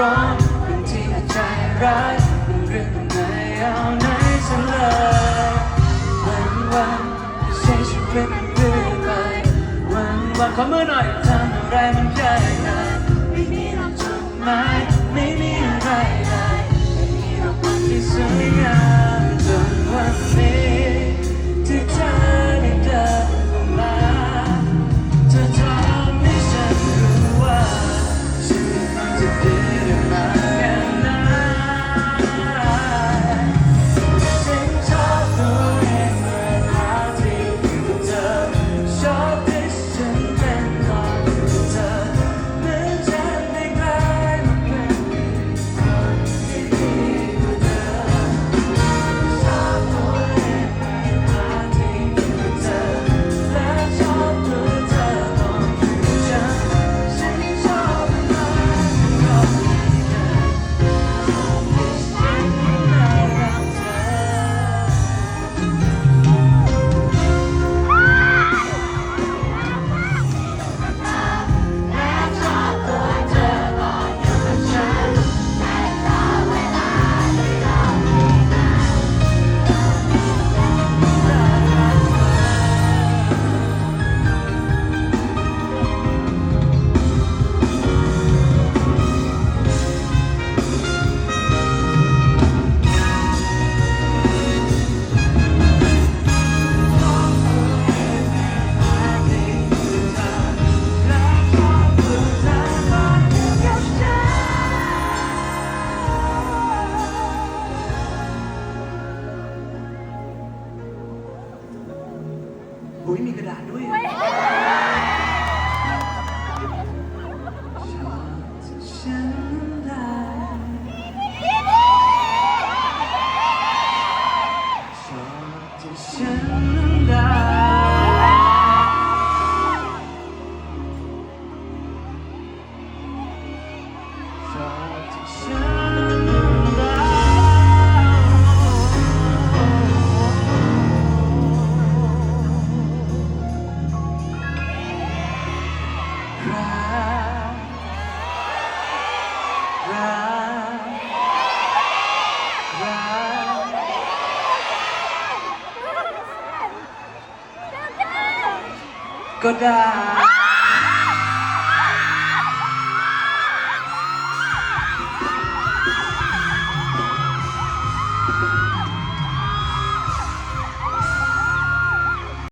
ร้อนบาทีก็ใจร้ายเป็นเรื่องไหนเอาไหนซะเลยวันวันใช้ชีวิตเรื่อยไปวันวันขอมือหน่อยทำอะไรมันยากง่ายไม่มีหรอกจุดหมาย้ยมีกระดาษด้วยชอบที่ฉันได้ชอบที่ฉันได้ ชอบ ก็ได้